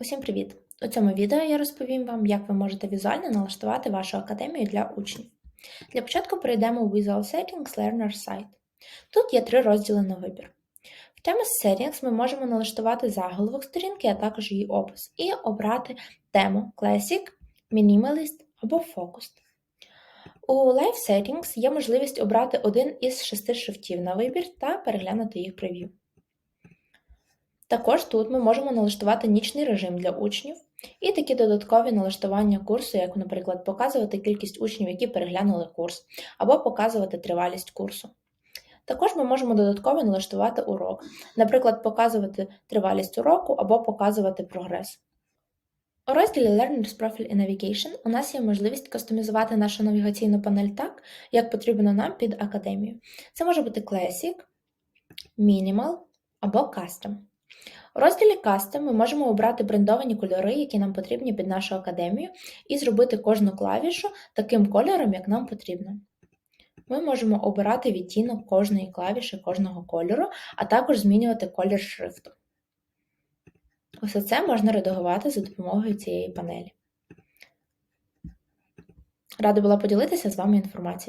Усім привіт! У цьому відео я розповім вам, як ви можете візуально налаштувати вашу академію для учнів. Для початку перейдемо у Visual Settings Learner Site. Тут є три розділи на вибір. В тему Settings ми можемо налаштувати заголовок сторінки, а також її опис, і обрати тему Classic, Minimalist або Focused. У Live Settings є можливість обрати один із шести шрифтів на вибір та переглянути їх прев'ю. Також тут ми можемо налаштувати нічний режим для учнів і такі додаткові налаштування курсу, як, наприклад, показувати кількість учнів, які переглянули курс, або показувати тривалість курсу. Також ми можемо додатково налаштувати урок, наприклад, показувати тривалість уроку або показувати прогрес. У розділі Learners Profile і Navigation у нас є можливість кастомізувати нашу навігаційну панель так, як потрібно нам під академію. Це може бути Classic, Minimal або Custom. У розділі Custom ми можемо обрати брендовані кольори, які нам потрібні під нашу академію, і зробити кожну клавішу таким кольором, як нам потрібно. Ми можемо обирати відтінок кожної клавіші, кожного кольору, а також змінювати колір шрифту. Усе це можна редагувати за допомогою цієї панелі. Рада була поділитися з вами інформацією.